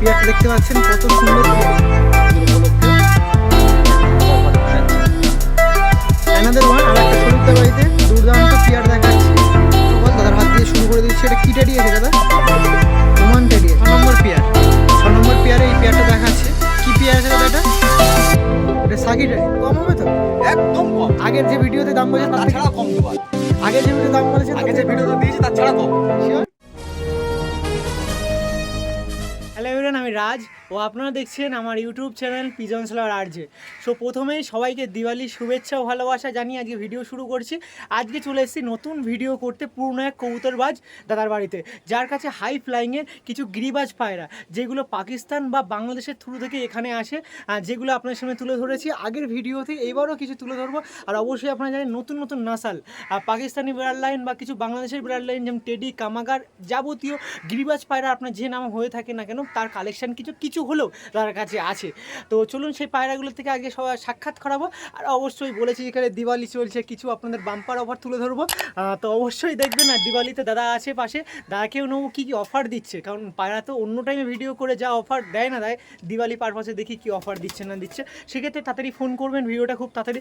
পেয়ারটা দেখতে পাচ্ছেন কত সুন্দর পেয়ার। এনাদের ওয়ান আর একটা শরীরদার বাড়িতে দুর্দান্ত পেয়ার দেখাচ্ছে। বল দাদার হাত দিয়ে শুরু করে দিচ্ছি। এটা কি টেডি দাদা? ওমান টেডি ছ নম্বর পেয়ার। ছ নম্বর পেয়ারে এই পেয়ারটা দেখাচ্ছে। কি পেয়ার আছে দাদা এটা? এটা সাকি কম হবে তো? একদম কম। আগের যে ভিডিওতে দাম বলেছে তার তাছাড়া কম দেবো আগের যে ভিডিওতে দাম বলেছে আগে যে ভিডিওটা দিয়েছি তার ছাড়া কম। রাজ ও আপনারা দেখছেন আমার ইউটিউব চ্যানেল পিজন স্লার আরজে সো প্রথমেই সবাইকে দিওয়ালির শুভেচ্ছা ও ভালোবাসা জানিয়ে আজকে ভিডিও শুরু করছি। আজকে চলে এসেছি নতুন ভিডিও করতে পুরনো এক কবুতরবাজ দাদার বাড়িতে, যার কাছে হাই ফ্লাইংয়ের কিছু গিরিবাজ পায়রা, যেগুলো পাকিস্তান বা বাংলাদেশের থ্রু থেকে এখানে আসে যেগুলো আপনার সামনে তুলে ধরেছি। আগের ভিডিওতে এবারও কিছু তুলে ধরবো। আর অবশ্যই আপনারা জানেন, নতুন নতুন নাসাল পাকিস্তানি বিড়াল লাইন বা কিছু বাংলাদেশের বিড়াল লাইন, যেমন টেডি, কামাগার যাবতীয় গিরিবাজ পায়রা আপনার যে নাম হয়ে থাকে না কেন, তার কালেকশন কিছু কিছু হলেও তার কাছে আছে। তো চলুন সেই পায়রাগুলো থেকে আগে সবাই সাক্ষাৎ করাবো। আর অবশ্যই বলেছি এখানে দিওয়ালি চলছে, কিছু আপনাদের বাম্পার অফার তুলে ধরবো। তো অবশ্যই দেখবেন না, দিওয়ালিতে দাদা আছে পাশে দাদাকেও নেব কী কী অফার দিচ্ছে? কারণ পায়রা তো অন্য টাইমে ভিডিও করে যা অফার দেয় না, দেয় দিওয়ালি পারপাসে দেখি কী অফার দিচ্ছে না দিচ্ছে। সেক্ষেত্রে তাড়াতাড়ি ফোন করবেন ভিডিওটা খুব তাড়াতাড়ি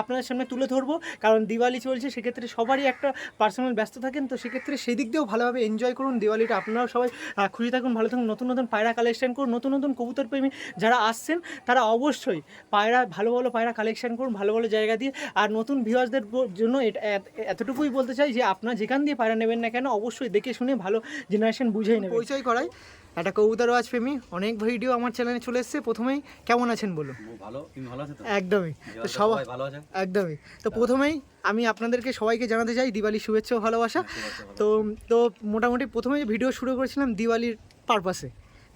আপনাদের সামনে তুলে ধরবো। কারণ দিওয়ালি চলছে, সেক্ষেত্রে সবারই একটা পার্সোনাল ব্যস্ত থাকেন, তো সেক্ষেত্রে সেই দিক দিয়েও ভালোভাবে এনজয় করুন দিওয়ালিটা। আপনারাও সবাই খুশি থাকুন, ভালো থাকুন, নতুন নতুন পায়রা কালেকশন করুন, নতুন নতুন কবুতর প্রেমী যারা আসছেন তারা অবশ্যই পায়রা ভালো ভালো পায়রা কালেকশন করুন ভালো ভালো জায়গা দিয়ে। আর নতুন ভিউয়ার্সদের জন্য এটা এতটুকুই বলতে চাই যে আপনার যেখান দিয়ে পায়রা নেবেন না কেন অবশ্যই দেখে শুনে ভালো জেনারেশন বুঝেই নেবেন। পরিচয় করাই। একটা কবুতরবাজ প্রেমী অনেক ভিডিও আমার চ্যানেলে চলে এসেছে। প্রথমেই কেমন আছেন বলুন? ভালো। তুমি ভালো আছো তো? একদমই। তো সবাই ভালো আছে। একদমই। তো প্রথমেই আমি আপনাদেরকে সবাইকে জানাতে চাই দিওয়ালি শুভেচ্ছা ভালোবাসা। তো তো মোটামুটি প্রথমে ভিডিও শুরু করেছিলাম দিওয়ালির পারপাসে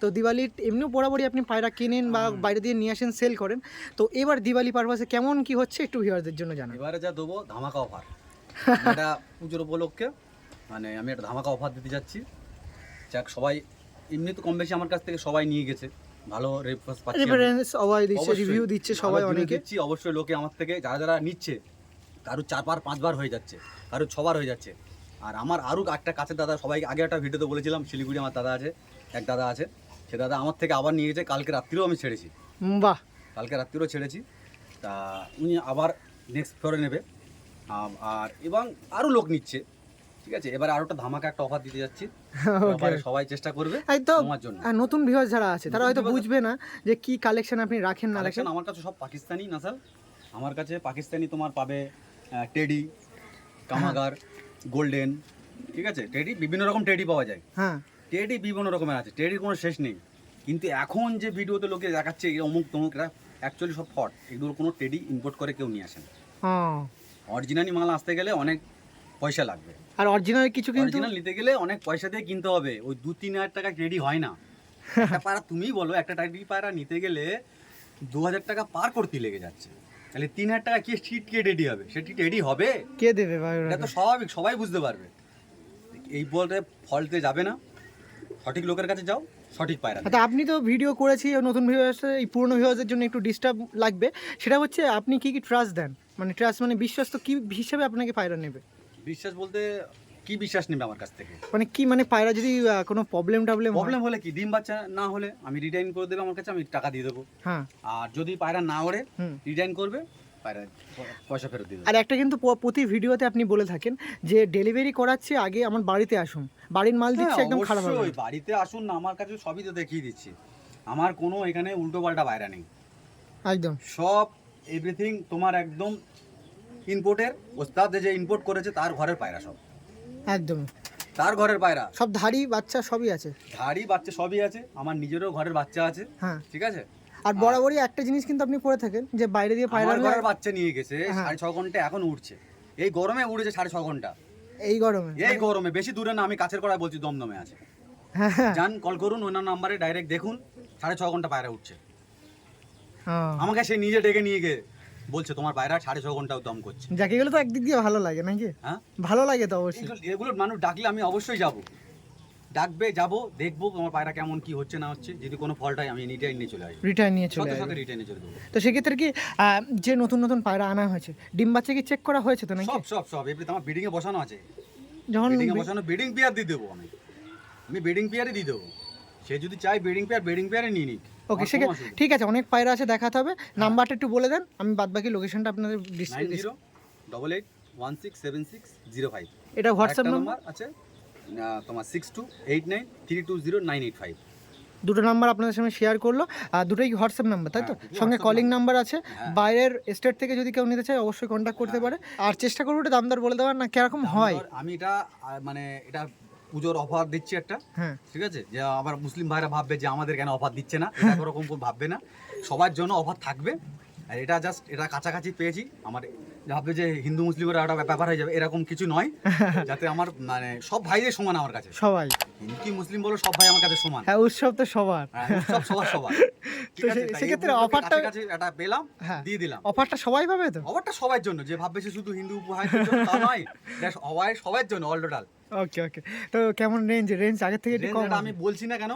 তো দিওয়ালির এমনিও বরাবরই আপনি পায়রা কেনেন বা বাইরে দিয়ে নিয়ে আসেন সেল করেন। তো এবার দিওয়ালি পারপাসে কেমন কি হচ্ছে একটু ভিউয়ারদের জন্য জানান। এবারে যা দেবো ধামাকা অফার এটা পুজোর উপলক্ষে মানে আমি একটা ধামাকা অফার দিতে যাচ্ছি। যাক সবাই এমনি তো কম বেশি আমার কাছ থেকে সবাই নিয়ে গেছে। ভালো রেফারেন্স পাচ্ছি রেফারেন্স সবাই দিচ্ছে রিভিউ দিচ্ছে সবাই অনেকে। দিচ্ছি অবশ্যই লোকে আমার থেকে যারা যারা নিচ্ছে কারও চারবার পাঁচবার হয়ে যাচ্ছে কারও ছবার হয়ে যাচ্ছে। আর আমার আরও একটা কাছের দাদা সবাই আগে একটা ভিডিওতে বলেছিলাম শিলিগুড়ি আমার দাদা আছে এক দাদা আছে। সে দাদা আমার থেকে আবার নিয়ে গেছে কালকে রাত্রিও আমি ছেড়েছি। বাহ। কালকে রাত্রিও ছেড়েছি। তা উনি আবার নেক্সট ফ্লোরে নেবে। আর এবং আরও লোক নিচ্ছে ঠিক আছে? এবারে আরও একটা ধামাকা একটা অফার দিতে যাচ্ছি। সবাই চেষ্টা করবে তোমার জন্য। আর নতুন ভিউয়ার যারা আছে তারা হয়তো বুঝবে না যে কি কালেকশন আপনি রাখেন না রাখেন। কালেকশন আমার কাছে সব পাকিস্তানি নাসাল। আমার কাছে পাকিস্তানি তোমার পাবে টেডি কামাগার গোল্ডেন ঠিক আছে? টেডি বিভিন্ন রকম টেডি পাওয়া যায়। হ্যাঁ। টেডি বিভিন্ন রকমের আছে টেডির কোনো শেষ নেই। কিন্তু এখন যে ভিডিওতে লোকে দেখাচ্ছে অমুক তমুক এরা অ্যাকচুয়ালি সব ফট এগুলো কোনো টেডি ইম্পোর্ট করে কেউ নিয়ে আসেন হ্যাঁ। অরিজিনালি মাল আসতে গেলে অনেক পয়সা লাগবে। আর অরিজিনাল কিছু কিন্তু অরিজিনাল নিতে গেলে অনেক পয়সা দিয়ে কিনতে হবে। ওই দু তিন হাজার টাকা টেডি হয় না। একটা পায়রা তুমিই বলো একটা টেডি পায়রা নিতে গেলে দু হাজার টাকা পার করতে লেগে যাচ্ছে। তাহলে তিন হাজার টাকা কে সিট কে রেডি হবে? সেটি রেডি হবে? কে দেবে ভাই এটা তো স্বাভাবিক সবাই বুঝতে পারবে। এই বলতে ফল্টে যাবে না। সঠিক লোকের কাছে যাও সঠিক পায়রা আচ্ছা আপনি তো ভিডিও করেছি নতুন ভিউয়ার্স এই পুরনো ভিউয়ার্সের জন্য একটু ডিস্টার্ব লাগবে। সেটা হচ্ছে আপনি কি কি ট্রাস্ট দেন? মানে ট্রাস্ট মানে বিশ্বস্ত কি হিসাবে আপনাকে পায়রা নেবে? বিশ্বাস বলতে কি বিশ্বাস নেবে আমার কাছ থেকে? মানে কি মানে পায়রা যদি কোনো প্রবলেম টাবলেম প্রবলেম হলে কি ডিম বাচ্চা না হলে আমি রিটার্ন করে দেবে আমার কাছে আমি টাকা দিয়ে দেবো। হ্যাঁ। আর যদি পায়রা না ওড়ে রিটার্ন করবে পয়সা ফেরত দিয়ে আর একটা কিন্তু প্রতি ভিডিওতে আপনি বলে থাকেন যে ডেলিভারি করাচ্ছে আগে আমার বাড়িতে আসুন। বাড়ির মাল দিচ্ছে হ্যাঁ, একদম খারাপ হবে বাড়িতে আসুন না আমার কাছে সবই তো দেখিয়ে দিচ্ছি। আমার কোনো এখানে উল্টো পাল্টা বাইরা নেই। একদম। সব এভরিথিং তোমার একদম ইম্পোর্টের ওস্তাদ যে ইম্পোর্ট করেছে তার ঘরের পায়রা সব। একদম। তার ঘরের পায়রা। সব ধাড়ি বাচ্চা সবই আছে। ধাড়ি বাচ্চা সবই আছে। আমার নিজেরও ঘরের বাচ্চা আছে। হ্যাঁ। ঠিক আছে? আর বরাবরই একটা জিনিস কিন্তু আপনি করে থাকেন যে বাইরে দিয়ে পায়রা আমার ঘরের বাচ্চা নিয়ে গেছে হ্যাঁ। সাড়ে ছ ঘণ্টা এখন উঠছে এই গরমে উড়েছে সাড়ে ছ ঘণ্টা। এই গরমে। এই গরমে বেশি দূরে না আমি কাছের করায় বলছি দমদমে আছে। হ্যাঁ। যান কল করুন ওনার নাম্বারে ডাইরেক্ট দেখুন সাড়ে ছ ঘণ্টা পায়রা উঠছে হ্যাঁ। আমাকে সে নিজে ডেকে নিয়ে গিয়ে বলছে তোমার পায়রা সাড়ে ছ ঘন্টাও দম করছে। যাকে গেলে তো একদিক দিয়ে ভালো লাগে নাকি? হ্যাঁ। ভালো লাগে তো অবশ্যই। এগুলো মানুষ ডাকলে আমি অবশ্যই যাব। ডাকবে যাব দেখব তোমার পায়রা কেমন কি হচ্ছে না হচ্ছে। যদি কোনো ফল্ট হয় আমি রিটার্ন নিয়ে চলে আসব রিটার্ন নিয়ে চলে সাথে রিটার্নে চলে দেবো। তো সেক্ষেত্রে কি যে নতুন নতুন পায়রা আনা হয়েছে ডিম বাচ্চা কি চেক করা হয়েছে তো নাকি? সব সব সব। এমনি আমার বিডিং এ বসানো আছে। যখন বিডিং এ বসানো বিডিং পেয়ার দিয়ে দেবো আমি। আমি বিডিং পিয়ারই দিয়ে দেবো। সে যদি চায় বেডিং পেয়ার বেডিং পেয়ারে নিয়ে নিক। ওকে সে। ঠিক আছে অনেক পায়রা আছে দেখাতে হবে। নাম্বারটা একটু বলে দেন আমি বাদ বাকি লোকেশনটা আপনাদের nine double eight one six seven six zero five এটা হোয়াটসঅ্যাপ নাম্বার আছে। তোমার six two eight nine three two zero nine eight five দুটো নাম্বার আপনাদের সঙ্গে শেয়ার করল। আর দুটোই হোয়াটসঅ্যাপ নাম্বার তাই তো? হ্যাঁ, সঙ্গে কলিং নাম্বার আছে। হ্যাঁ। বাইরের স্টেট থেকে যদি কেউ নিতে চায় অবশ্যই কন্ট্যাক্ট করতে পারে। আর চেষ্টা করব এটা দামদার বলে দেওয়ার না কীরকম হয়? আমি এটা মানে এটা পুজোর অফার দিচ্ছি একটা। হ্যাঁ। ঠিক আছে? যে আবার মুসলিম ভাইরা ভাববে যে আমাদের কেন অফার দিচ্ছে না? এটা ওরকম ভাববে না। সবার জন্য অফার থাকবে। আর এটা জাস্ট এটা কাছাকাছি পেয়েছি। আমার ভাববে যে হিন্দু মুসলিমের একটা ব্যাপার হয়ে যাবে এরকম কিছু নয়। যাতে আমার মানে সব ভাইদের সমান আমার কাছে। সবাই। হিন্দু কি মুসলিম বলো সব ভাই আমার কাছে সমান। হ্যাঁ উৎসব তো সবার। হ্যাঁ, সব সবার সবার। তো সেক্ষেত্রে অফারটা- কাছাকাছি একটা পেলাম হ্যাঁ। দিয়ে দিলাম। অফারটা সবাই পাবে তো? অফারটা সবার জন্য যে ভাববে যে শুধু হিন্দু উপহার তা নয়। এটা সবাই সবার জন্য অল টোটাল ওকে ওকে তো কেমন রেঞ্জ রেঞ্জ আগের থেকে আমি বলছি না কেন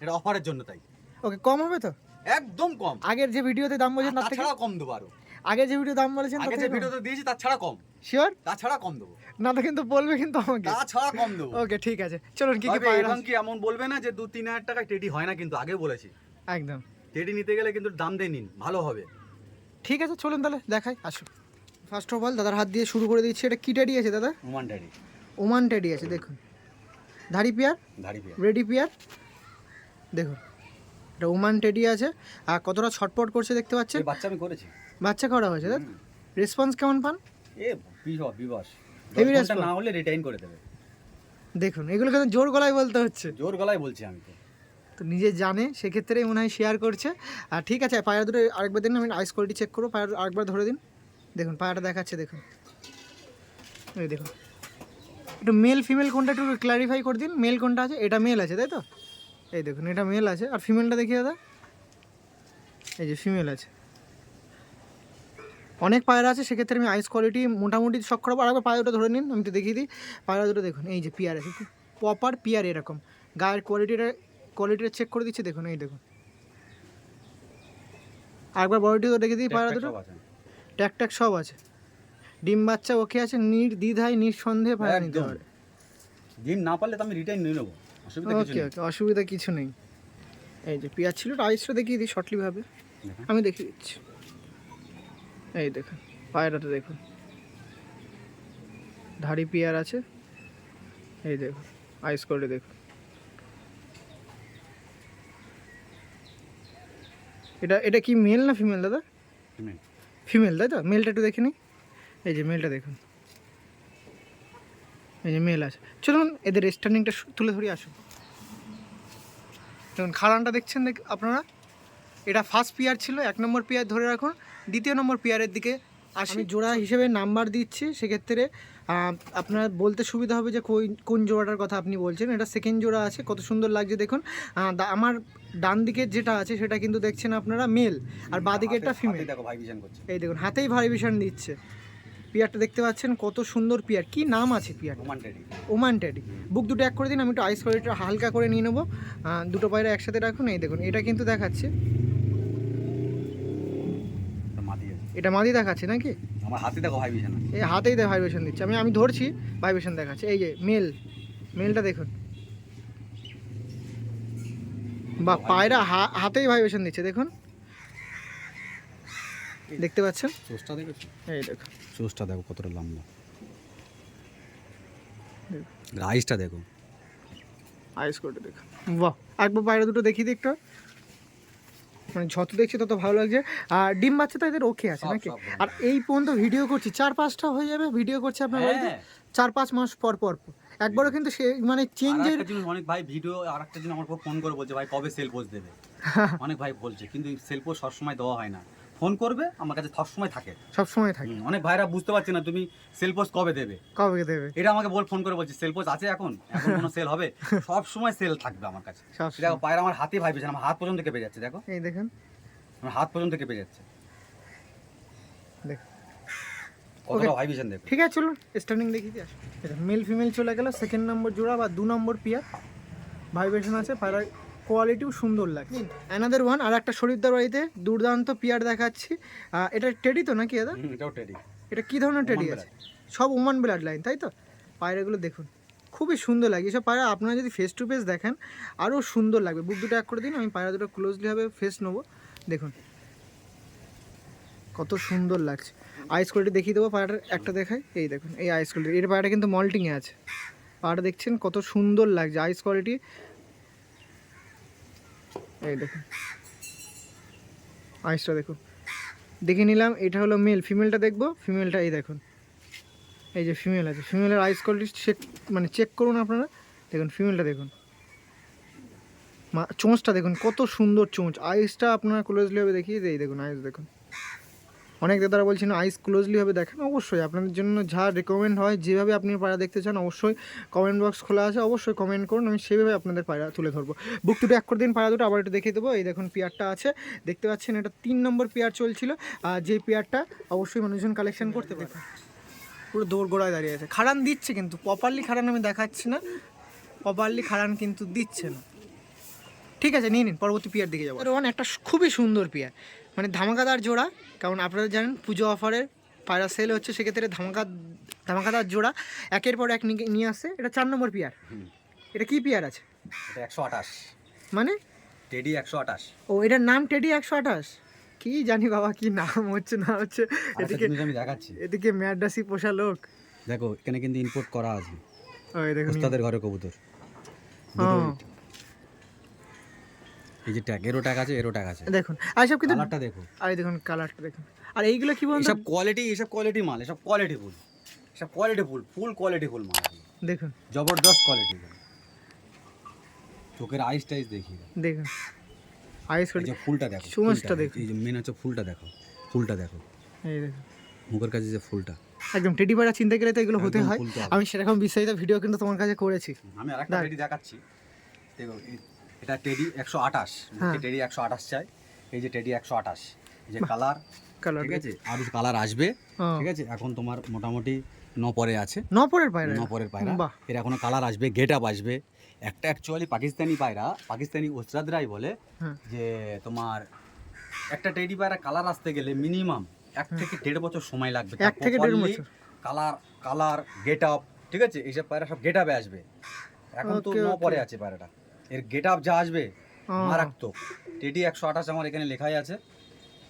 এটা অফারের জন্য তাই। ওকে কম হবে তো? একদম কম। আগের যে ভিডিওতে দাম বলেছেন তার থেকে? কম দেবো আরও। আগের যে ভিডিও দাম বলেছেন আগে যে ভিডিওতে দিয়েছি তার ছাড়া কম। শিওর তাছাড়া কম দেবো। না তো কিন্তু বলবে কিন্তু আমাকে। তাছাড়া কম দেবো। ওকে ঠিক আছে। চলুন কি কি পায়রা এবং কি এমন বলবে না যে দু তিন হাজার টাকায় টেডি হয় না কিন্তু আগে বলেছি। একদম। টেডি নিতে গেলে কিন্তু দাম দিয়ে নিন ভালো হবে। ঠিক আছে চলুন তাহলে দেখাই আসুন। ফার্স্ট অফ অল দাদার হাত দিয়ে শুরু করে দিচ্ছি। এটা কি টেডি আছে দাদা? ওমান টেডি ওমান টেডি আছে দেখুন। ধাড়ি পিয়ার? ধাড়ি পেয়ে রেডি পিয়ার? দেখুন। এটা ওমান টেডি আছে। আর কতটা ছটপট করছে দেখতে পাচ্ছেন? বাচ্চা আমি করেছি। বাচ্চা করা হয়েছে রেসপন্স কেমন পান? এ বিবাস ঘণ্টা response? না হলে রিটাইন করে দেবে। দেখুন এগুলো কিন্তু জোর গলায় বলতে হচ্ছে। জোর গলায় বলছি আমি তো। তো নিজে জানে সেক্ষেত্রেই মনে হয় শেয়ার করছে। আর ঠিক আছে পায়রা দুটো আরেকবার দিন আমি আইস কোয়ালিটি চেক করব পায়রা আরেকবার ধরে দিন। দেখুন পায়রাটা দেখাচ্ছে দেখুন। এই দেখুন। একটু মেল ফিমেল কোনটা একটু ক্লারিফাই করে দিন মেল কোনটা আছে? এটা মেল আছে তাই তো? এই দেখুন এটা মেল আছে। আর ফিমেলটা দেখি দাদা এই যে ফিমেল আছে। অনেক পায়রা আছে সেক্ষেত্রে আমি আইস কোয়ালিটি মোটামুটি শখ করাবো। আর একবার পায়রা দুটো ধরে নিন আমি তো দেখিয়ে দিই। পায়রা দুটো দেখুন এই যে পিয়ার আছে প্রপার পিয়ার এরকম। গায়ের কোয়ালিটিটা কোয়ালিটিটা চেক করে দিচ্ছি দেখুন এই দেখুন। আরেকবার তো দেখে দিই পায়রা দুটো। ট্যাক ট্যাক সব আছে। ডিম বাচ্চা ওকে আছে নির্দ্বিধায় নিঃসন্দেহে পায়রা নিতে। পারে ডিম না পারলে তো আমি রিটার্ন নিয়ে নেব। ওকে ওকে অসুবিধা কিছু নেই। এই যে পেঁয়াজ ছিল আইসটা দেখিয়ে দিই শর্টলিভাবে। আমি দেখিয়ে দিচ্ছি। এই দেখুন পায়রাটা দেখুন। ধাড়ি পেয়ার আছে। এই দেখুন আইস করে দেখুন। এটা এটা কি মেল না ফিমেল দাদা? ফিমেল তাই তো? মেলটা একটু দেখে নিই। এই যে মেলটা দেখুন। এই যে মেল আছে। চলুন এদের স্ট্যান্ডিংটা তুলে ধরি আসুন। দেখুন খাড়ানটা দেখছেন দেখ আপনারা? এটা ফার্স্ট পেয়ার ছিল এক নম্বর পেয়ার ধরে রাখুন। দ্বিতীয় নম্বর পেয়ারের দিকে আসি। আমি জোড়া হিসেবে নাম্বার দিচ্ছি সেক্ষেত্রে আপনার বলতে সুবিধা হবে যে কোন কোন জোড়াটার কথা আপনি বলছেন। এটা সেকেন্ড জোড়া আছে কত সুন্দর লাগছে দেখুন। আমার ডান দিকে যেটা আছে সেটা কিন্তু দেখছেন আপনারা মেল। আর বাঁ দিকে একটা ফিমেল দেখো ভাইব্রেশন করছে। এই দেখুন হাতেই ভাইব্রেশন দিচ্ছে। পিয়ারটা দেখতে পাচ্ছেন কত সুন্দর পিয়ার। কি নাম আছে পিয়ার ওমান টেডি বুক দুটো এক করে দিন আমি একটু আইস কোয়ালিটিটা হালকা করে নিয়ে নেব। দুটো পায়রা একসাথে রাখুন এই দেখুন এটা কিন্তু দেখাচ্ছে। এটা মাদি দেখাচ্ছে নাকি? আমার হাতে দেখো ভাইব্রেশন আছে। এই হাতেই দেয় ভাইব্রেশন দিচ্ছে। আমি আমি ধরছি ভাইব্রেশন দেখাচ্ছে। এই যে মেল মেলটা দেখুন। বা পায়রা হাতেই ভাইব্রেশন দিচ্ছে দেখুন। দেখতে পাচ্ছেন? চোষটা দেখেছ? এই দেখুন চোষটা দেখো কতটা লম্বা। রাইসটা দেখো। আইস করে দেখুন বাহ একবার বাইরে দুটো দেখি দিই একটু। মানে যত দেখছি তত ভালো লাগছে। আর ডিম বাচ্চা তো এদের ওকে আছে নাকি? আর এই পর্যন্ত ভিডিও করছি চার পাঁচটা হয়ে যাবে ভিডিও করছে আপনার বাড়িতে। হ্যাঁ। চার পাঁচ মাস পর পর। একবারও কিন্তু সে মানে চেঞ্জের অনেক ভাই ভিডিও আর একটা জিনিস আমার ফোন করে বলছে ভাই কবে সেল পোস্ট দেবে? অনেক ভাই বলছে কিন্তু সেল পোস্ট সবসময় দেওয়া হয় না। ফোন করবে আমার কাছে সবসময় থাকে। সব সময় থাকে। অনেক ভাইরা বুঝতে পারছে না তুমি সেল পোস্ট কবে দেবে। কবে দেবে? এটা আমাকে বল ফোন করে বলছে সেল পোস্ট আছে এখন? এখন কোনো সেল হবে? সব সময় সেল থাকবে আমার কাছে। সব দেখো পায়রা আমার হাতে ভাই ভাইবেছে আমার হাত পর্যন্ত কেঁপে যাচ্ছে দেখো। এই দেখেন। আমার হাত পর্যন্ত কেঁপে যাচ্ছে। দেখ। কতটা দেখো। ঠিক আছে চলুন স্ট্যান্ডিং দিয়ে মেল ফিমেল চলে গেল সেকেন্ড নম্বর জোড়া বা দু নম্বর পিয়ার ভাইব্রেশন আছে পায়রার কোয়ালিটিও সুন্দর লাগছে। অ্যানাদার ওয়ান আর একটা শরীরদার বাড়িতে দুর্দান্ত পিয়ার দেখাচ্ছি। এটা টেডি তো নাকি দাদা? এটাও টেডি এটা কি ধরনের টেডি আছে? সব ওমান ব্লাড লাইন তাই তো? পায়রাগুলো দেখুন খুবই সুন্দর লাগে। এসব পায়রা আপনারা যদি ফেস টু ফেস দেখেন আরও সুন্দর লাগবে। বুক দুটো এক করে দিন আমি পায়রা দুটো ক্লোজলি হবে ফেস নেব। দেখুন কত সুন্দর লাগছে। আইস কোয়ালিটি দেখিয়ে দেবো পায়রাটার একটা দেখাই। এই দেখুন এই আইস কোয়ালিটি এর পায়রাটা কিন্তু মল্টিংয়ে আছে। পায়রাটা দেখছেন কত সুন্দর লাগছে। আইস কোয়ালিটি এই দেখুন আইসটা দেখুন দেখে নিলাম, এটা হলো মেল ফিমেলটা দেখব ফিমেলটা এই দেখুন। এই যে ফিমেল আছে। ফিমেলের আইস কোয়ালিটি চেক মানে চেক করুন আপনারা। দেখুন ফিমেলটা দেখুন। মা, চোঁচটা দেখুন, কত সুন্দর চোঁচ। আইসটা আপনারা ক্লোজলি হবে দেখিয়ে দেই। দেখুন আইস দেখুন। অনেক দাদারা বলছেন আইস ক্লোজলি হবে দেখেন? অবশ্যই। আপনাদের জন্য যা রেকমেন্ড হয়, যেভাবে আপনি পায়রা দেখতে চান, অবশ্যই কমেন্ট বক্স খোলা আছে। অবশ্যই কমেন্ট করুন, আমি সেভাবে আপনাদের পায়রা তুলে ধরবো। বুক দুটো এক করে দিন পায়রা দুটো আবার একটু দেখিয়ে দেবো। এই দেখুন, পেয়ারটা আছে। দেখতে পাচ্ছেন, এটা তিন নম্বর পেয়ার চলছিল। আর যে পেয়ারটা অবশ্যই মানুষজন কালেকশন করতে পারে পুরো দৌড় গোড়ায় দাঁড়িয়ে আছে। খাড়ান দিচ্ছে কিন্তু। প্রপারলি খাড়ান আমি দেখাচ্ছি না। প্রপারলি খাড়ান কিন্তু দিচ্ছে না। ঠিক আছে, নিয়ে নিন। পরবর্তী পিয়ার দিকে যাব। রোহন একটা খুবই সুন্দর পিয়ার। মানে ধামাকাদার জোড়া কারণ আপনারা জানেন পুজো অফারের পায়রা সেল হচ্ছে সেক্ষেত্রে ধামাকা ধামাকাদার জোড়া একের পর এক নিয়ে- আসছে এটা চার নম্বর পিয়ার এটা কি পিয়ার আছে? একশো আঠাশ। মানে? টেডি একশো আঠাশ। ও এটার নাম টেডি একশো আঠাশ? কি জানি বাবা কি নাম হচ্ছে না হচ্ছে। এদিকে জিনিস আমি দেখাচ্ছি। এদিকে ম্যাডাসি পোষা লোক। দেখো এখানে কিন্তু ইনপুট করা আছে। ওই ওস্তাদের ঘরে কবুতর। এই যে ট্যাগ এরো ট্যাগ আছে এরো ট্যাগ আছে। দেখুন আর সব কিন্তু কালারটা দেখো আর দেখুন কালারটা দেখুন। আর এইগুলো কি বলুন তো? এসব কোয়ালিটি এসব কোয়ালিটি মাল এসব কোয়ালিটি ফুল। এসব কোয়ালিটি ফুল ফুল কোয়ালিটি ফুল মাল। দেখুন। জবরদস্ত কোয়ালিটি চোখের আইস টাইস দেখি দেখুন। আইস যে ফুলটা দেখো ফুলটা দেখো। এই যে মেন হচ্ছে ফুলটা দেখো ফুলটা দেখো। এই দেখুন। মুখের কাছে যে ফুলটা। একদম টেডি পায়রা চিনতে গেলে তো এগুলো হতে হয়। আমি সেরকম বিস্তারিত ভিডিও কিন্তু তোমার কাছে করেছি। আমি আরেকটা দেখ। টেডি দেখাচ্ছি। দেখো এটা টেডি একশো আঠাশ। হ্যাঁ। টেডি একশো আঠাশ চাই। এই যে টেডি একশো আঠাশ। যে কালার কালার ঠিক আছে? আরও কালার আসবে হ্যাঁ। ঠিক আছে? এখন তোমার মোটামুটি ন পরে আছে। নপরের পায়রা? ন পরের পায়রা। বাহ। এর এখনও কালার আসবে গেট আপ আসবে। একটা অ্যাকচুয়ালি পাকিস্তানি পায়রা পাকিস্তানি ওস্তাদরাই বলে হ্যাঁ। যে তোমার একটা টেডি পায়রা কালার আসতে গেলে মিনিমাম এক থেকে দেড় বছর সময় লাগবে। এক থেকে দেড় বছর। কালার কালার গেট আপ ঠিক আছে? এইসব পায়রা সব গেট আপে আসবে। এখন তো ন পরে আছে পায়রাটা। এর গেট আপ যা আসবে। মারাত্মক। টেডি একশো আঠাশ আমার এখানে লেখাই আছে।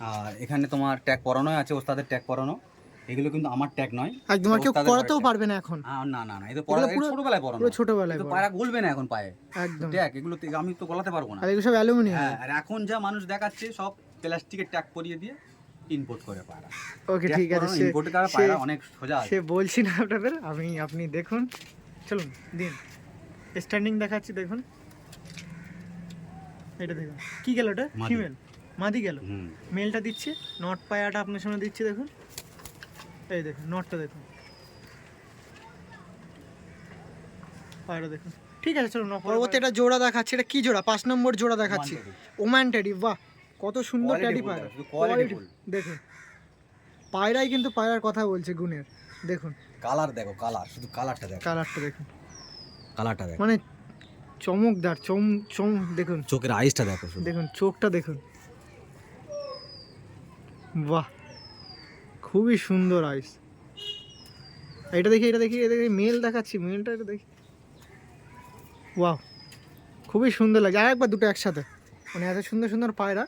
আর এখানে তোমার ট্যাগ পরানোই আছে ওস্তাদের ট্যাগ পরানো। এগুলো কিন্তু আমার ট্যাগ নয়। একদম কেউ করাতেও পারবে না এখন। না না না এটা পরা পুরো- ছোটবেলায় পরানো পুরো ছোটবেলায় তো। পায়রা গলবে না এখন পায়ে। একদম। ট্যাগ এগুলো আমি তো গলাতে পারব না। আর এগুলো সব অ্যালুমিনিয়াম। হ্যাঁ আর এখন যা মানুষ দেখাচ্ছে সব প্লাস্টিকের ট্যাগ পরিয়ে দিয়ে ইনপুট করে পায়রা ওকে ঠিক আছে সে ইনপুট করা পায়রা অনেক সোজা আছে। সে বলছি না আপনাদের আমি আপনি দেখুন। চলুন দিন। স্ট্যান্ডিং দেখাচ্ছি দেখুন। এটা দেখুন। কি গেল ওটা? ফিমেল মাদি গেল। হুম। মেলটা দিচ্ছি নট পায়াটা আপনার সামনে দিচ্ছি দেখুন। এই দেখুন নটটা দেখুন। পায়রা দেখুন। ঠিক আছে চলুন পরবর্তী একটা জোড়া দেখাচ্ছি এটা কি জোড়া? পাঁচ নম্বর জোড়া দেখাচ্ছি। ওম্যান টেডি বাহ! কত সুন্দর full পায়রা। দেখুন। পায়রাই কিন্তু পায়রার কথা বলছে গুণের। দেখুন। কালার দেখো কালার শুধু কালারটা দেখো। কালারটা দেখুন। কালারটা দেখো। মানে চমকদার চম চম দেখুন। চোখের আইসটা দেখো দেখুন চোখটা দেখুন। বাহ খুবই সুন্দর আইস এটা দেখি এটা দেখি এটা দেখি মেল দেখাচ্ছি মেলটা এটা দেখি। বাহ খুবই সুন্দর লাগে আর একবার দুটো একসাথে। মানে এত সুন্দর সুন্দর পায়রা।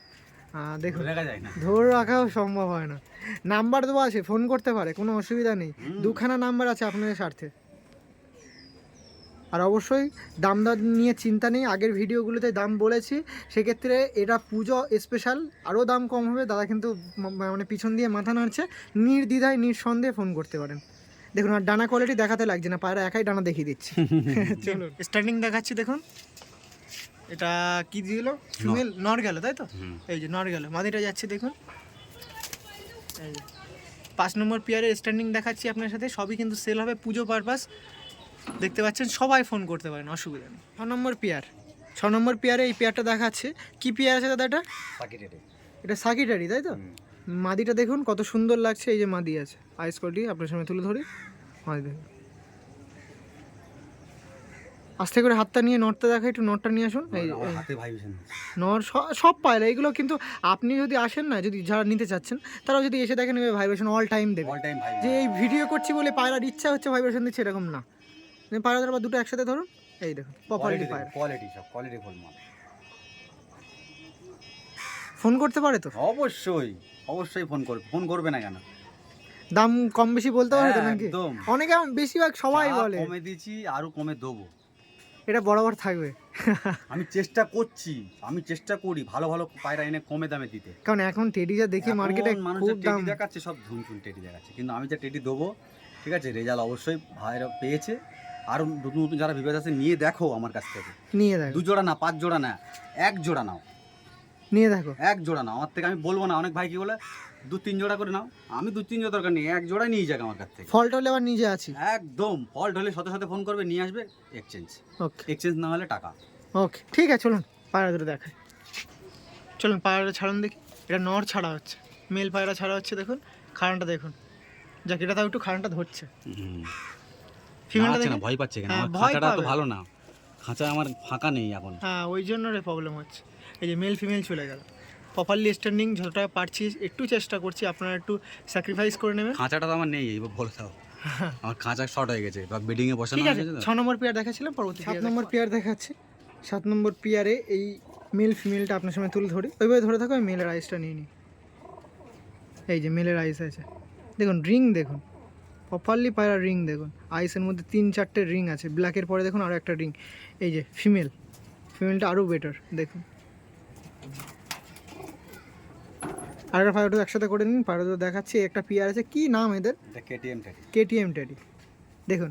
দেখুন দেখা যায় ধরে রাখাও সম্ভব হয় না। নাম্বার দেওয়া আছে ফোন করতে পারে কোনো অসুবিধা নেই। দুখানা নাম্বার আছে আপনাদের স্বার্থে। আর অবশ্যই দাম দর নিয়ে চিন্তা নেই। আগের ভিডিওগুলোতে দাম বলেছি সেক্ষেত্রে এটা পুজো স্পেশাল আরও দাম কম হবে দাদা কিন্তু মানে পিছন দিয়ে মাথা নাড়ছে। নির্দ্বিধায় নিঃসন্দেহে ফোন করতে পারেন। দেখুন আর ডানা কোয়ালিটি দেখাতে লাগছে না পায়রা একাই ডানা দেখিয়ে দিচ্ছে। চলুন। স্ট্যান্ডিং দেখাচ্ছি দেখুন। এটা কি দিল? ফিমেল নর গেল তাই তো? এই যে নর গেল মাদিটা যাচ্ছে দেখুন। পাঁচ নম্বর পেয়ারের স্ট্যান্ডিং দেখাচ্ছি আপনার সাথে সবই কিন্তু সেল হবে পুজো পারপাস দেখতে পাচ্ছেন সবাই ফোন করতে পারেন অসুবিধা নেই। ছ নম্বর পেয়ার। ছ নম্বর পেয়ারে এই পেয়ারটা দেখাচ্ছে। কি পেয়ার আছে দাদা এটা? এটা সাকিটারি তাই তো? মাদিটা দেখুন কত সুন্দর লাগছে এই যে মাদি আছে। আইস কোয়ালিটি আপনার সামনে তুলে ধরি। মাদি দেখুন। আস্তে করে হাতটা নিয়ে নটটা দেখা একটু নটটা নিয়ে আসুন। এই আমার এই। হাতে ভাইব্রেশন নর সব পায়রা এগুলো কিন্তু আপনি যদি আসেন না যদি যারা নিতে চাচ্ছেন তারাও যদি এসে দেখেন ভাইব্রেশন অল টাইম দেবে। যে এই ভিডিও করছি বলে পায়রার ইচ্ছা হচ্ছে ভাইব্রেশন দিচ্ছে এরকম না। পায়রা ধরো দুটো একসাথে ধরুন এই দেখুন প্রপারলি পায়রা। কোয়ালিটি সব কোয়ালিটি ফুল মাল। ফোন করতে পারে তো? অবশ্যই অবশ্যই ফোন করবে ফোন করবে না কেন? দাম কম বেশি বলতে পারে তো নাকি? একদম। অনেকে বেশিরভাগ সবাই বলে। কমে দিচ্ছি আরও কমে দেবো। এটা বরাবর থাকবে। আমি চেষ্টা করছি আমি চেষ্টা করি ভালো ভালো পায়রা এনে কমে দামে দিতে। কারণ এখন টেডি যা দেখি মার্কেটে খুব দাম। টেডি দেখাচ্ছে সব ঝুনঝুন টেডি দেখাচ্ছে। কিন্তু আমি যা টেডি দেবো ঠিক আছে? রেজাল্ট অবশ্যই ভাইরা পেয়েছে। আরও নতুন নতুন যারা বিবাদ আছে নিয়ে দেখো আমার কাছ থেকে। নিয়ে দেখো। দু জোড়া না পাঁচ জোড়া না এক জোড়া নাও। নিয়ে দেখো। এক জোড়া নাও। আমার থেকে আমি বলব না অনেক ভাই কি বলে দু তিন জোড়া করে নাও। আমি দু তিন জোড়া দরকার নেই এক জোড়াই নিয়ে যাক আমার কাছ থেকে। ফল্ট হলে আবার নিজে আছি। একদম ফল্ট হলে সাথে সাথে ফোন করবে নিয়ে আসবে এক্সচেঞ্জ ওকে এক্সচেঞ্জ না হলে টাকা। ওকে ঠিক আছে চলুন পায়রা দুটো দেখাই। চলুন পায়রাটা ছাড়ুন দেখি। এটা নর ছাড়া হচ্ছে। মেল পায়রা ছাড়া হচ্ছে দেখুন। খাড়ানটা দেখুন। যাক এটা তাও একটু খাড়ানটা ধরছে। ফিমেলটা না, ভয় পাচ্ছে কেন? হ্যাঁ, আমার খাঁচাটা তো ভালো না। খাঁচা আমার ফাঁকা নেই এখন। হ্যাঁ ওই জন্য রে প্রবলেম হচ্ছে। এই যে মেল ফিমেল চলে গেল। প্রপারলি স্ট্যান্ডিং যতটা পারছি একটু চেষ্টা করছি আপনারা একটু স্যাক্রিফাইস করে নেবেন। খাঁচাটা তো আমার নেই এই বলে দাও। আমার খাঁচা শর্ট হয়ে গেছে বা বেডিং এ বসানো ঠিক আছে ছ নম্বর পেয়ার দেখাচ্ছিলাম পরবর্তী সাত নম্বর পেয়ার দেখাচ্ছি। সাত নম্বর পেয়ারে এই মেল ফিমেলটা আপনার সামনে তুলে ধরি। ওইভাবে ধরে থাকো আমি মেলের আইসটা নিয়ে নিই। এই যে মেলের আইস আছে। দেখুন রিং দেখুন। প্রপারলি পায়রা রিং দেখুন। আইসের মধ্যে তিন চারটে রিং আছে। ব্ল্যাকের পরে দেখুন আরও একটা রিং এই যে ফিমেল ফিমেলটা আরও বেটার দেখুন। আর একটা পায়রাটা একসাথে করে নিন পায়রাটা দেখাচ্ছি। একটা পেয়ার আছে। কি নাম এদের? কেটিএম টেডি কেটিএম টেডি দেখুন।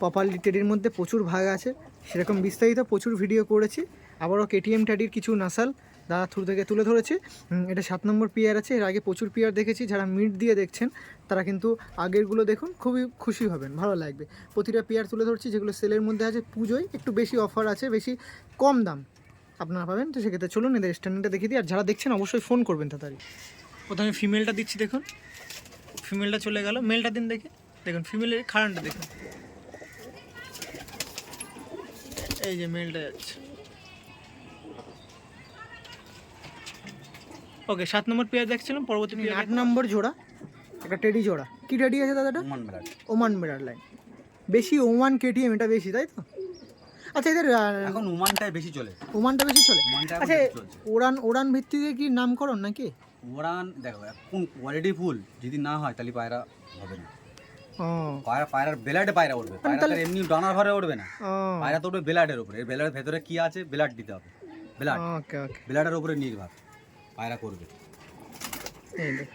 প্রপারলি টেডির মধ্যে প্রচুর ভাগ আছে। সেরকম বিস্তারিত প্রচুর ভিডিও করেছি। আবারও কেটিএম টেডির কিছু নাসাল দাদা থ্রু থেকে তুলে ধরেছি। এটা সাত নম্বর পিয়ার আছে। এর আগে প্রচুর পিয়ার দেখেছি। যারা মিট দিয়ে দেখছেন, তারা কিন্তু আগেরগুলো দেখুন, খুবই খুশি হবেন, ভালো লাগবে। প্রতিটা পেয়ার তুলে ধরছি, যেগুলো সেলের মধ্যে আছে, পুজোয় একটু বেশি অফার আছে, বেশি কম দাম আপনারা পাবেন। তো সেক্ষেত্রে চলুন, এদের স্ট্যান্ডিংটা দেখিয়ে দিই। আর যারা দেখছেন, অবশ্যই ফোন করবেন তাড়াতাড়ি। প্রথমে ফিমেলটা দিচ্ছি, দেখুন। ফিমেলটা চলে গেল। মেলটা দিন দেখে। দেখুন ফিমেলের খারানটা দেখুন। এই যে মেলটা যাচ্ছে। ওকে সাত নম্বর পেয়ার দেখছিলাম পরবর্তী আট নম্বর জোড়া একটা টেডি জোড়া। কি টেডি আছে দাদাটা? ওমান ব্লাড ওমান মেডার লাইন বেশি ওমান কেটিএম এটা বেশি তাই তো? আচ্ছা এদের এখন ওমানটাই বেশি চলে। ওমানটা বেশি চলে? আচ্ছা ওড়ান ওড়ান ভিত্তিতে কি নামকরণ নাকি? ওরান দেখো এখন কোয়ালিটি ফুল যদি না হয় তাহলে পায়রা হবে না। পায়রা পায়রার বেলাডে পায়রা উঠবে। এমনি ডানার ঘরে উঠবে না। পায়রা তো উঠবে উপরে। এই বেলাডের ভেতরে কি আছে? বেলাড দিতে হবে। বেলাড। ওকে ওকে। বেলাডের উপরে নির্ভর। পায়রা করবে। এই দেখ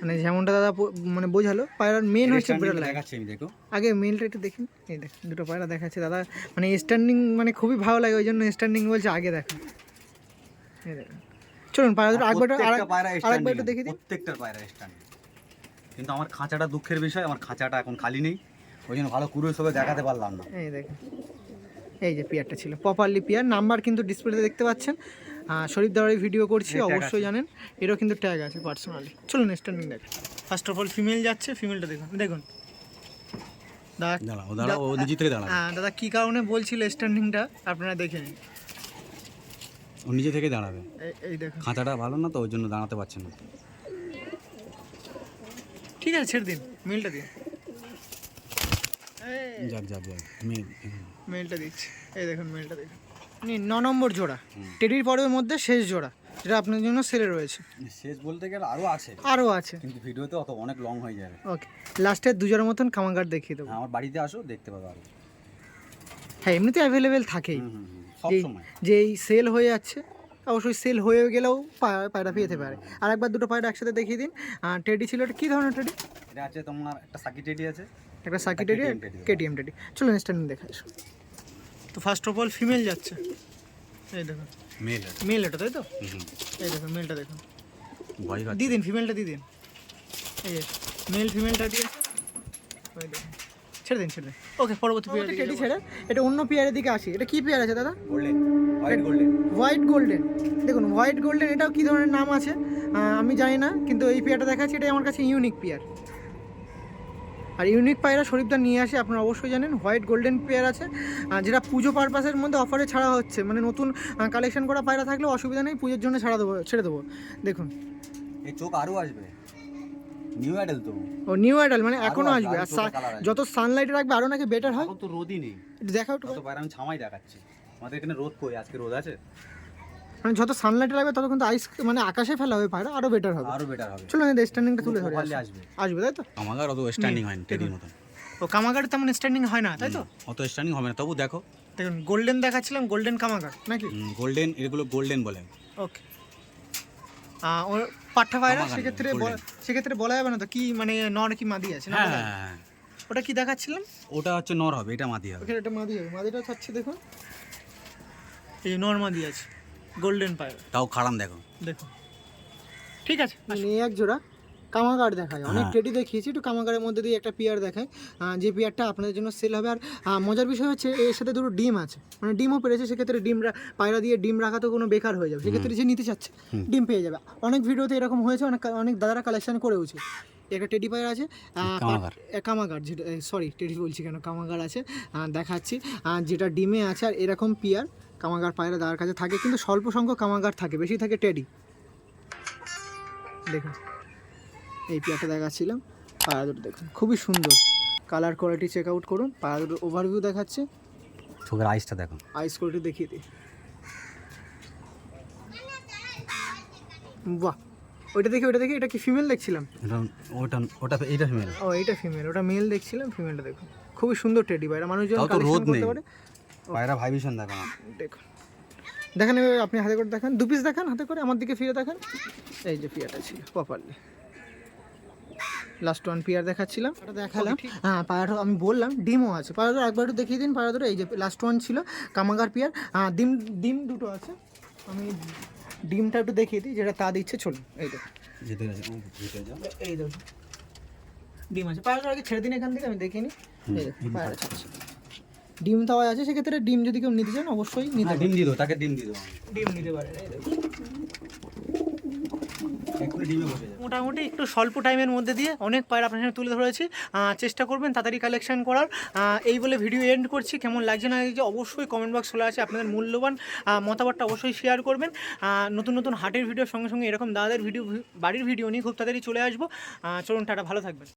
মানে যেমনটা দাদা মানে বোঝালো পায়রার মেন হচ্ছে বিড়াল দেখাচ্ছি আমি দেখো। আগে মেলটা একটু দেখুন এই দেখ দুটো পায়রা দেখাচ্ছে দাদা। মানে স্ট্যান্ডিং মানে খুবই ভালো লাগে ওই জন্য স্ট্যান্ডিং বলছে আগে দেখো। এই দেখুন চলুন পায়রা দুটো আরেক- আরেকবার একটু দেখে দিন প্রত্যেকটার পায়রা স্ট্যান্ডিং কিন্তু আমার খাঁচাটা দুঃখের বিষয় আমার খাঁচাটা এখন খালি নেই। ওই জন্য ভালো কুরুস হবে দেখাতে পারলাম না। এই দেখুন এই যে পিয়ারটা ছিল। প্রপারলি পিয়ার নাম্বার কিন্তু ডিসপ্লেতে দেখতে পাচ্ছেন। আহ, শরীফ দাওয়ারি ভিডিও করছি অবশ্যই জানেন। এরও কিন্তু ট্যাগ আছে পার্সোনালি চলুন স্ট্যান্ডিং দেখ। ফার্স্ট অফ অল ফিমেল যাচ্ছে ফিমেলটা দেখুন। দেখুন। দাদা হ্যাঁ দাদা কী কারণে বলছিল স্ট্যান্ডিংটা আপনারা দেখে নিন। ও নিজে থেকে দাঁড়াবে। এই- এই দেখুন। খাঁচাটা ভালো না তো ওই জন্য দাঁড়াতে পারছে না। ঠিক আছে ছেড়ে দিন। মেলটা দিন। এই, যাক যাক যাক মেয়ে মেলটা দিচ্ছি। এই দেখুন মেলটা দেখুন ন নম্বর জোড়া। টেডির পর্বের মধ্যে শেষ জোড়া যেটা আপনার জন্য সেলে রয়েছে। শেষ বলতে গেলে আরও আছে। আরও আছে। কিন্তু ভিডিওতে অত অনেক লং হয়ে যাবে। ওকে লাস্টে দুজোড়ার মতন কামাঙ্গার দেখিয়ে দেবো। আমার বাড়িতে আসো দেখতে পাবে আরও। হ্যাঁ এমনিতে অ্যাভেলেবেল থাকেই। যে এই সেল হয়ে যাচ্ছে অবশ্যই সেল হয়ে গেলেও পায়রা পেতে পারে। আর একবার দুটো পায়রা একসাথে দেখিয়ে দিন। আর টেডি ছিল এটা কী ধরনের টেডি? এটা আছে তোমার একটা সাকি টেডি আছে। একটা সাকি টেডি। কেটিএম টেডি চলো স্ট্যান্ডিং দেখা এসো তো ফার্স্ট অফ অল ফিমেল যাচ্ছে। এই দেখুন মেল মেল এটা তাই তো? এই দেখুন মেলটা দেখুন। দিয়ে দিন ফিমেলটা দিয়ে দিন এই যে মেল ফিমেলটা দিয়ে ওই দেখুন ছেড়ে দিন ছেড়ে দিন। ওকে পরবর্তী পেয়ার টেডি ছেড়ে। এটা অন্য পেয়ারের দিকে আসি। এটা কি পেয়ার আছে দাদা? Golden white golden white golden দেখুন হোয়াইট গোল্ডেন এটাও কী ধরনের নাম আছে? আমি জানি না কিন্তু এই পেয়ারটা দেখাচ্ছি। এটাই আমার কাছে ইউনিক পেয়ার আর ইউনিক পায়রা শরীফদা নিয়ে আসে আপনারা অবশ্যই জানেন হোয়াইট গোল্ডেন পেয়ার আছে যেটা পুজো পারপাসের মধ্যে অফারে ছাড়া হচ্ছে। মানে নতুন কালেকশন করা পায়রা থাকলেও অসুবিধা নেই পুজোর জন্য ছাড়া দেবো ছেড়ে দেবো। দেখুন। এই চোখ আরও আসবে। নিউ অ্যাডেল তো। ও নিউ অ্যাডাল মানে এখনও আসবে, আর। যত সানলাইট রাখবে আরও নাকি বেটার হয়। তো রোদই নেই। দেখাও অত আমি ছামাই দেখাচ্ছি। আমাদের এখানে রোদ কই? আজকে রোদ আছে? মানে যত সানলাইট লাগবে তত কিন্তু আইস মানে আকাশে ফেলা হবে পায়রা আরও বেটার হবে। আরও বেটার হবে। চলো আমি স্ট্যান্ডিংটা তুলে ধরে আসবে। আসবে তাই তো? আমাদের অত স্ট্যান্ডিং হয় না টেডির মতন। ও কামাগার তেমন স্ট্যান্ডিং হয় না তাই তো? অত স্ট্যান্ডিং হবে না তবু দেখো। দেখুন গোল্ডেন দেখাচ্ছিলাম গোল্ডেন কামাগার নাকি? গোল্ডেন এগুলো গোল্ডেন বলে। ওকে ওর পাঠ্টা পায়রা কামাগার সেক্ষেত্রে সেক্ষেত্রে বলা যাবে না তো কি মানে নর কি মাদি আছে না হ্যাঁ হ্যাঁ, হ্যাঁ ওটা কি দেখাচ্ছিলাম? ওটা হচ্ছে নর হবে এটা মাদি হবে। একটা মাদি হবে মাদিটা থাকছে দেখুন। এই নর মাদি আছে। গোল্ডেন পায়রা তাও খারাম দেখো। দেখুন ঠিক আছে নিয়ে এক জোড়া কামাগার দেখায়। অনেক হ্যাঁ। টেডি দেখিয়েছি একটু কামাগারের মধ্যে দিয়ে একটা পিয়ার দেখায় যে পিয়ারটা আপনাদের জন্য সেল হবে। আর মজার বিষয় হচ্ছে এর সাথে দুটো ডিম আছে। মানে ডিমও পেরেছে সেক্ষেত্রে ডিম পায়রা দিয়ে ডিম রাখা তো কোনো বেকার হয়ে যাবে। সেক্ষেত্রে যে নিতে চাচ্ছে ডিম পেয়ে যাবে। অনেক ভিডিওতে এরকম হয়েছে অনেক অনেক দাদারা কালেকশন করেওছে। একটা টেডি পায়রা আছে কামাগার। যেটা সরি টেডি বলছি কেন কামাগার আছে দেখাচ্ছি যেটা ডিমে আছে আর এরকম পিয়ার কামাগার পায়রা দাদার কাছে থাকে কিন্তু স্বল্প সংখ্যক কামাগার থাকে বেশি থাকে টেডি দেখুন এই পিয়াটা দেখাচ্ছিলাম পায়রা দুটো দেখুন খুবই সুন্দর। কালার কোয়ালিটি চেক আউট করুন পায়রা দুটো ওভারভিউ দেখাচ্ছে। চোখের আইসটা দেখুন। আইস কোয়ালিটি দেখিয়ে দিই। বাহ ওইটা দেখি ওইটা দেখি এটা কি ফিমেল দেখছিলাম? এটা ওটা ওটা এইটা ফিমেল ও এইটা ফিমেল ওটা মেল দেখছিলাম ফিমেলটা দেখুন খুবই সুন্দর টেডি পায়রা মানুষজন তাও তো কালেকশন রোদ করতে নেই। পারে। পায়রা ভাইবিশন দেখো না। দেখুন দেখেন আপনি হাতে করে দেখান দু পিস দেখান হাতে করে আমার দিকে ফিরে দেখান। এই যে পিয়াটা ছিল প্রপারলি লাস্ট ওয়ান পিয়ার দেখাচ্ছিলাম। এটা দেখালাম। হ্যাঁ পায়রা আমি বললাম ডিমও আছে। পায়রা একবার একটু দেখিয়ে দিন পায়রা এই যে লাস্ট ওয়ান ছিল কামাগার পিয়ার। হ্যাঁ ডিম ডিম দুটো আছে। আমি ডিমটা একটু দেখিয়ে দিই যেটা তা দিচ্ছে চলুন এই দেখুন। এই দেখুন ডিম আছে। পায়রা আগে ছেড়ে দিন এখান থেকে আমি দেখিনি। ডিম তো আছে সেক্ষেত্রে ডিম যদি কেউ নিতে চান অবশ্যই নিতে হ্যাঁ, ডিম দিয়ে দাও তাকে ডিম দিয়ে দাও। ডিম নিতে পারেন এই দেখুন এক্ষুনি ডিমে বসে যাবে মোটামুটি একটু স্বল্প টাইমের মধ্যে দিয়ে অনেক পায়রা আপনার সামনে তুলে ধরেছি। চেষ্টা করবেন তাড়াতাড়ি কালেকশন করার। এই বলে ভিডিও এন্ড করছি। কেমন লাগছে না লাগছে অবশ্যই কমেন্ট বক্স খোলা আছে। আপনাদের মূল্যবান মতামতটা অবশ্যই শেয়ার করবেন। নতুন নতুন হাটের ভিডিওর সঙ্গে সঙ্গে এরকম দাদাদের ভিডিও বাড়ির ভিডিও নিয়ে খুব তাড়াতাড়ি চলে আসব। চলুন টাটা ভালো থাকবেন।